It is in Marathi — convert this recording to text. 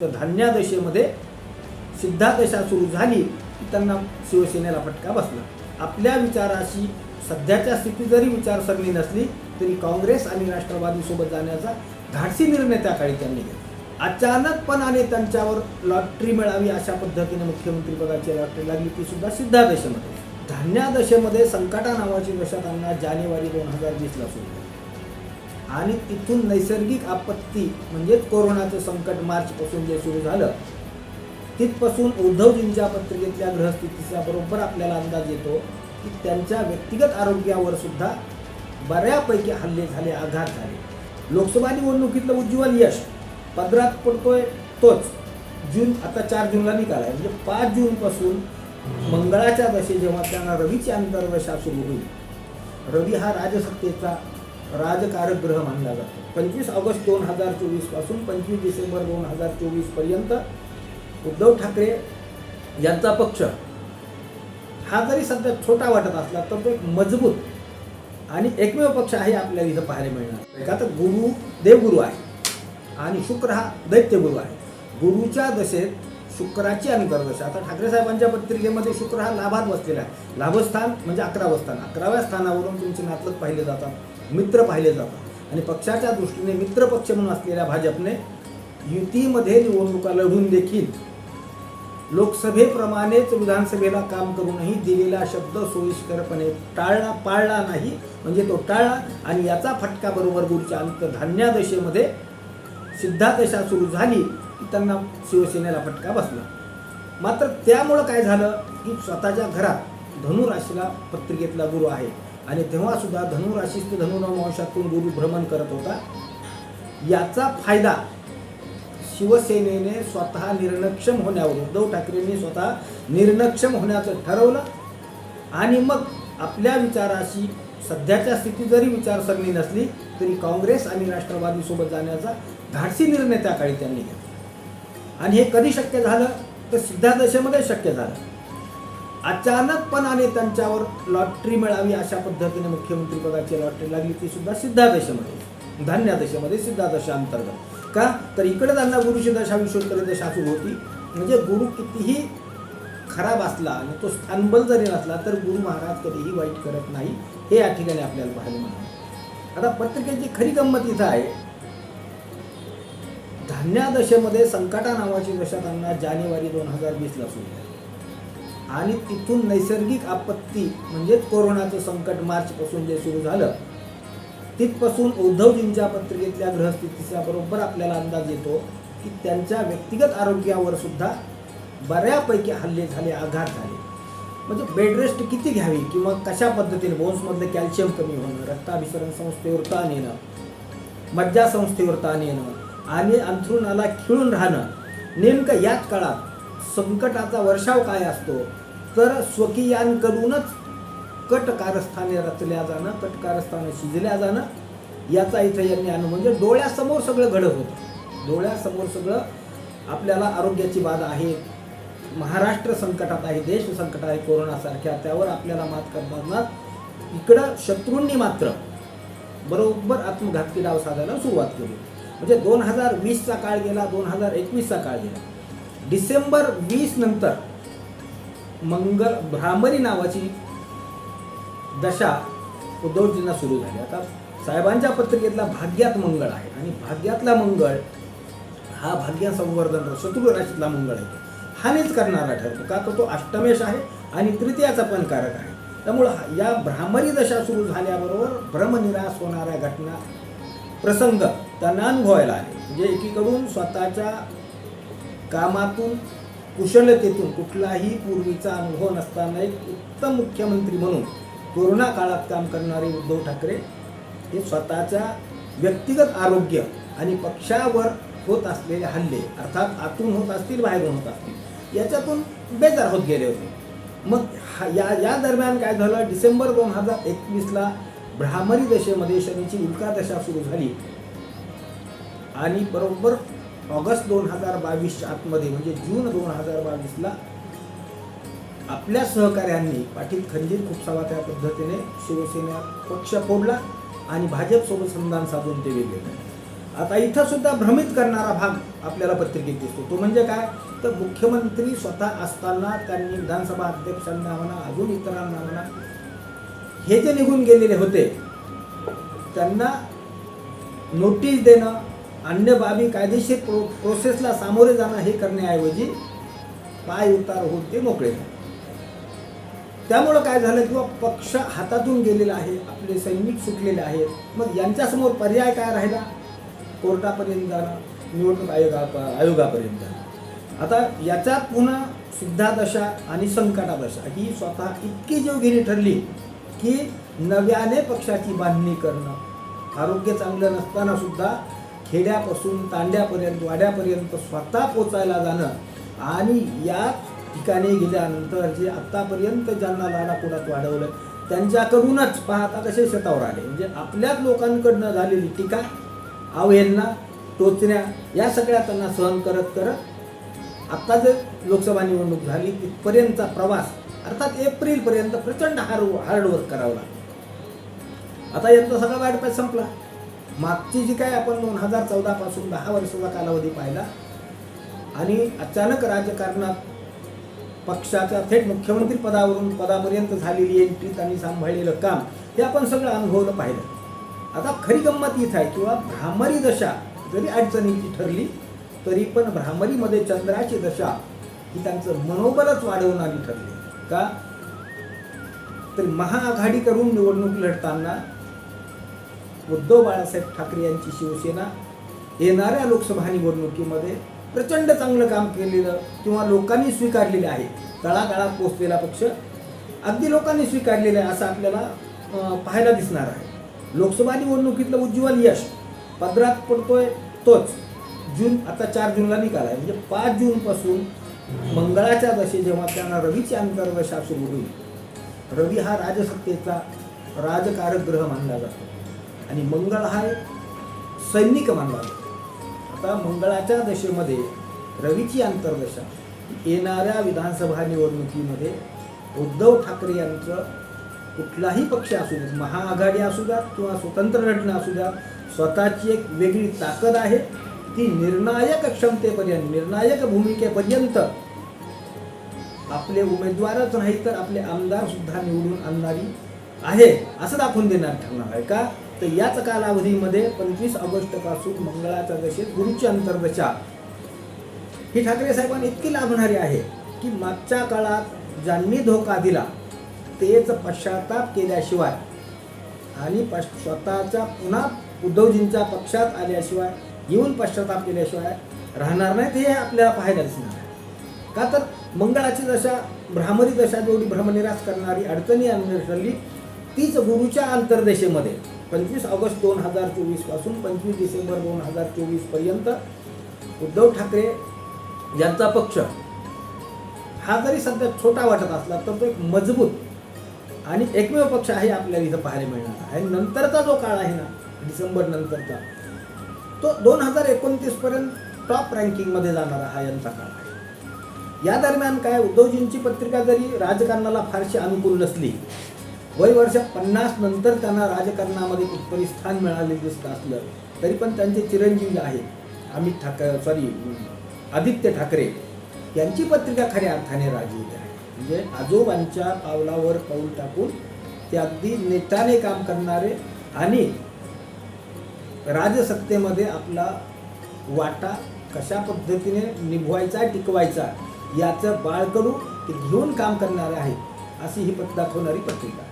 तर धान्यादशेमध्ये सिद्धादशा सुरू झाली की त्यांना शिवसेनेला फटका बसला. आपल्या विचाराशी सध्याच्या स्थितीत जरी विचारसरणी नसली तरी काँग्रेस आणि राष्ट्रवादी सोबत जाण्याचा धाडसी निर्णय त्या काळी त्यांनी घेतला. अचानकपणाने त्यांच्यावर लॉटरी मिळावी अशा पद्धतीने मुख्यमंत्री पदाची लॉटरी लागली ती सुद्धा सिद्धादशेमध्ये. धान्यादशेमध्ये संकटा नावाची दशा त्यांना जानेवारी दोन हजार वीसला सुरू झाली. आणि तिथून नैसर्गिक आपत्ती म्हणजेच कोरोनाचं संकट मार्चपासून जे सुरू झालं तिथपासून उद्धवजींच्या पत्रिकेतल्या ग्रहस्थितीचा बरोबर आपल्याला अंदाज येतो की त्यांच्या व्यक्तिगत आरोग्यावर सुद्धा बऱ्यापैकी हल्ले झाले आघात झाले. लोकसभा निवडणुकीतलं उज्ज्वल यश पदरात पडतोय तोच. जून आता चार जूनला निकाल आहे. म्हणजे पाच जूनपासून मंगळाच्या दशे जेव्हा त्यांना रवीची अंतर्दशा सुरू होईल रवी हा राजसत्तेचा राजकारक ग्रह मानला जातो. पंचवीस ऑगस्ट दोन हजार चोवीसपासून पंचवीस डिसेंबर दोन हजार चोवीसपर्यंत उद्धव ठाकरे यांचा पक्ष हा जरी सध्या छोटा वाटत असला तर तो एक मजबूत आणि एकमेव पक्ष आहे आपल्याला इथं पाहायला मिळणार. का तर गुरु देवगुरु आहे आणि शुक्र हा दैत्यगुरु आहे. गुरुच्या दशेत शुक्राची अंतर्दशा आता ठाकरे साहेबांच्या पत्रिकेमध्ये शुक्र हा लाभात बसलेला आहे. लाभस्थान म्हणजे अकरावं स्थान अकराव्या स्थानावरून तुमचे नातलग पाहिले जातात मित्र पाहिले जातात. आणि पक्षाच्या दृष्टीने मित्र पक्ष म्हणून असलेल्या भाजपने युतीमध्ये निवडणुका लढून देखील लोकसभेप्रमाणेच विधानसभेला काम करूनही दिलेला शब्द सोयीस्करपणे टाळला पाळला नाही. म्हणजे तो टाळला आणि याचा फटका बरोबर गुरुच्या अंत धान्यादशेमध्ये सिद्धादशा सुरू झाली. त्यांना शिवसेनेला फटका बसला. मात्र त्यामुळं काय झालं की स्वतःच्या घरात धनुराशीला पत्रिकेतला गुरु आहे. आणि तेव्हासुद्धा धनुराशीच धनुरावंशातून धनुर्वंशातून गुरु भ्रमण करत होता. याचा फायदा शिवसेनेने स्वतः निर्णक्षम होण्यावर उद्धव ठाकरेंनी स्वतः निर्णक्षम होण्याचं ठरवलं. आणि मग आपल्या विचाराशी सध्याच्या स्थितीत जरी विचारसरणी नसली तरी काँग्रेस आणि राष्ट्रवादीसोबत जाण्याचा धाडसी निर्णय त्या काळी त्यांनी घेतला. आणि हे कधी शक्य झालं? तर सिद्धादशेमध्ये शक्य झालं. अचानकपणाने त्यांच्यावर लॉटरी मिळावी अशा पद्धतीने मुख्यमंत्री पदाची लॉटरी लागली ती सुद्धा सिद्धादशेमध्ये धान्यादशेमध्ये सिद्धादशा अंतर्गत. का? तर इकडे त्यांना गुरुची दशा विश्वोत्तर दशा सुरू होती. म्हणजे गुरु कितीही खराब असला आणि तो स्थानबल जरी नसला तर गुरु महाराज कधीही वाईट करत नाही हे या ठिकाणी आपल्याला पाहायला मिळालं. आता पत्रिकेची खरी गंमत इथं आहे. धान्यादशेमध्ये संकटा नावाची दशा त्यांना जानेवारी दोन हजार वीसला सुरू झाली. आणि तिथून नैसर्गिक आपत्ती म्हणजेच कोरोनाचं संकट मार्चपासून जे सुरू झालं तिथपासून उद्धवजींच्या पत्रिकेतल्या ग्रहस्थितीच्या बरोबर आपल्याला अंदाज येतो की त्यांच्या व्यक्तिगत आरोग्यावर सुद्धा बऱ्यापैकी हल्ले झाले आघात झाले. म्हणजे बेड रेस्ट किती घ्यावी किंवा कशा पद्धतीने? बोन्समधलं कॅल्शियम कमी होणं रक्ताभिसरण संस्थेवर ताण येणं मज्जा संस्थेवर ताण येणं आणि अंथरुणाला खिळून राहणं. नेमकं याच काळात संकटाचा वर्षाव काय असतो? तर स्वकीयांकडूनच कट कारस्थाने रचल्या जाणं कट कारस्थाने शिजल्या जाणं याचा इथं यांनी अनुभव म्हणजे डोळ्यासमोर सगळं घडत होतं. डोळ्यासमोर सगळं आपल्याला आरोग्याची बाधा आहे. महाराष्ट्र संकटात आहे देश संकटात आहे कोरोनासारख्या त्यावर आपल्याला मात करताना इकडं शत्रूंनी मात्र बरोबर आत्मघातकी डाव साधायला सुरुवात केली. म्हणजे दोन हजार वीसचा काळ गेला दोन हजार एकवीसचा काळ गेला. डिसेंबर वीस नंतर मंगल भ्रामरी नावाची दशा उद्धवजींना सुरू झाली. आता साहेबांच्या पत्रिकेतला भाग्यात मंगळ आहे आणि भाग्यातला मंगळ हा भाग्य संवर्धन शत्रू राशीतला मंगळ आहे. हानीच करणारा ठरतो का तर तो अष्टमेश आहे आणि तृतीयाचा पण कारक आहे. त्यामुळं या भ्रामरी दशा सुरू झाल्याबरोबर भ्रमनिराश होणाऱ्या घटना प्रसंग त्यांना अनुभवायला आले. म्हणजे एकीकडून स्वतःच्या कामातून कुशलतेतून कुठलाही पूर्वीचा अनुभव नसताना एक उत्तम मुख्यमंत्री म्हणून कोरोना काळात काम करणारे उद्धव ठाकरे हे स्वतःच्या व्यक्तिगत आरोग्य आणि पक्षावर होत असलेले हल्ले अर्थात आतून होत असतील बाहेरून होत असतील याच्यातून बेजार होत गेले होते. मग हा- या या दरम्यान काय झालं? डिसेंबर दोन हजार एकवीसला भ्रामरी दशेमध्ये शनीची उल्का दशा सुरू झाली. आणि बरोबर ऑगस्ट दोन हजार बावीसच्या आतमध्ये म्हणजे जून दोन हजार बावीसला आपल्या सहकाऱ्यांनी पाटील खंजीर खुपसावा त्या पद्धतीने शिवसेना पक्ष फोडला आणि भाजपसोबत संधान साधून ते वेगळे. आता इथं सुद्धा भ्रमित करणारा भाग आपल्याला पत्रिकेत दिसतो. तो म्हणजे काय? तर मुख्यमंत्री स्वतः असताना त्यांनी विधानसभा अध्यक्षांना म्हणा अजून इतरांना म्हणा हे जे निघून गेलेले होते त्यांना नोटीस देणं अन्य बाबी कायदेशीर प्रो प्रोसेसला सामोरे जाणं हे करण्याऐवजी पाय उतार होऊन ते मोकळे. त्यामुळं काय झालं किंवा पक्ष हातातून गेलेला आहे आपले सैनिक सुटलेले आहेत मग यांच्यासमोर पर्याय काय राहिला? कोर्टापर्यंत जाणं निवडणूक आयोगा आयोगापर्यंत जाणं. आता याच्यात पुन्हा सिद्धादशा आणि संकटादशा ही स्वतः इतकी जीवघेणी ठरली की नव्याने पक्षाची बांधणी करणं आरोग्य चांगलं नसताना सुद्धा खेड्यापासून तांड्यापर्यंत वाड्यापर्यंत स्वतः पोचायला जाणं आणि या ठिकाणी गेल्यानंतर जे आत्तापर्यंत ज्यांना लाडापुडात वाढवलं त्यांच्याकडूनच पाहता कसे शेतावर आले. म्हणजे आपल्याच लोकांकडनं झालेली टीका अवहेलना टोचण्या या सगळ्या त्यांना सहन करत करत आत्ता जर लोकसभा निवडणूक झाली तिथपर्यंतचा प्रवास अर्थात एप्रिलपर्यंत प्रचंड हार्ड हार्डवर्क करावं लागतं. आता यांचा सगळा वाटपास संपला. मागची जी काय आपण दोन हजार चौदा पासून दहा वर्षाचा कालावधी पाहिला आणि अचानक राजकारणात पक्षाच्या थेट मुख्यमंत्री पदावरून पदापर्यंत झालेली एंट्री त्यांनी सांभाळलेलं काम हे आपण सगळं अनुभवलं पाहिलं. आता खरी गंमत हीच आहे किंवा भ्रामरी दशा जरी अडचणीची ठरली तरी पण भ्रामरीमध्ये चंद्राची दशा ही त्यांचं मनोबलच वाढवणारी ठरली. का? तर महाआघाडी करून निवडणूक लढताना उद्धव बाळासाहेब ठाकरे यांची शिवसेना येणाऱ्या लोकसभा निवडणुकीमध्ये प्रचंड चांगलं काम केलेलं किंवा लोकांनी स्वीकारलेलं आहे. तळागाळात पोचलेला पक्ष अगदी लोकांनी स्वीकारलेलं आहे असं आपल्याला पाहायला दिसणार आहे. लोकसभा निवडणुकीतलं उज्ज्वल यश पदरात पडतोय तोच. जून आता चार जूनला निकाल आहे. म्हणजे पाच जूनपासून मंगळाच्या दशे जेव्हा त्यांना रवीची अंतर्दशा सुरू होईल रवी हा राजसत्तेचा राजकारक ग्रह मानला जातो. आणि मंगळ हा एक सैनिक मानला जातो. आता मंगळाच्या दशेमध्ये रवीची अंतर्दशा येणाऱ्या विधानसभा निवडणुकीमध्ये उद्धव ठाकरे यांचं कुठलाही पक्ष असू देत महाआघाडी असू द्यात किंवा स्वतंत्र लढणं असू द्यात स्वतःची एक वेगळी ताकद आहे. ती निर्णायक क्षमतेपर्यंत निर्णायक भूमिकेपर्यंत आपले उमेदवारच नाही तर आपले आमदार सुद्धा निवडून आणणारी आहे असं दाखवून देणार ठरणार आहे का? तर याच कालावधीमध्ये पंचवीस ऑगस्टपासून मंगळाच्या दशेत गुरुची अंतर्दशा ही ठाकरे साहेबांना इतकी लाभणारी आहे की मागच्या काळात ज्यांनी धोका दिला तेच पश्चाताप केल्याशिवाय आणि पश स्वतःच्या पुन्हा उद्धवजींच्या पक्षात आल्याशिवाय येऊन पश्चाताप केल्याशिवाय राहणार नाहीत हे आपल्याला पाहायला दिसणार का तर मंगळाची दशा भ्रामरी दशा जेवढी भ्रमनिराश करणारी अडचणी ठरली तीच गुरुच्या अंतर्देशेमध्ये. पंचवीस ऑगस्ट दोन हजार चोवीसपासून पंचवीस डिसेंबर दोन हजार चोवीसपर्यंत उद्धव ठाकरे यांचा पक्ष हा जरी सध्या छोटा वाटत असला तर तो एक मजबूत आणि एकमेव पक्ष आहे आपल्याला इथं पाहायला मिळणार. आहे नंतरचा जो काळ आहे ना डिसेंबर नंतरचा तो दोन हजार एकोणतीस पर्यंत टॉप रँकिंगमध्ये जाणारा हा यांचा काळ आहे. या दरम्यान काय उद्धवजींची पत्रिका जरी राजकारणाला फारशी अनुकूल नसली वय वर्ष पन्नास नंतर त्यांना राजकारणामध्ये कुठपरी स्थान मिळाले दिसत असलं तरी पण त्यांचे चिरंजीव जे आहेत. अमित ठाकरे सॉरी आदित्य ठाकरे यांची पत्रिका खऱ्या अर्थाने राजकीय आहे. म्हणजे आजोबांच्या पावलावर पाऊल टाकून ते अगदी नेटाने काम करणारे आणि राजसत्तेमध्ये आपला वाटा कशा पद्धतीने निभवायचा टिकवायचा याचं बाळकडू ते घेऊन काम करणारे आहेत अशी ही पत दाखवणारी पत्रिका.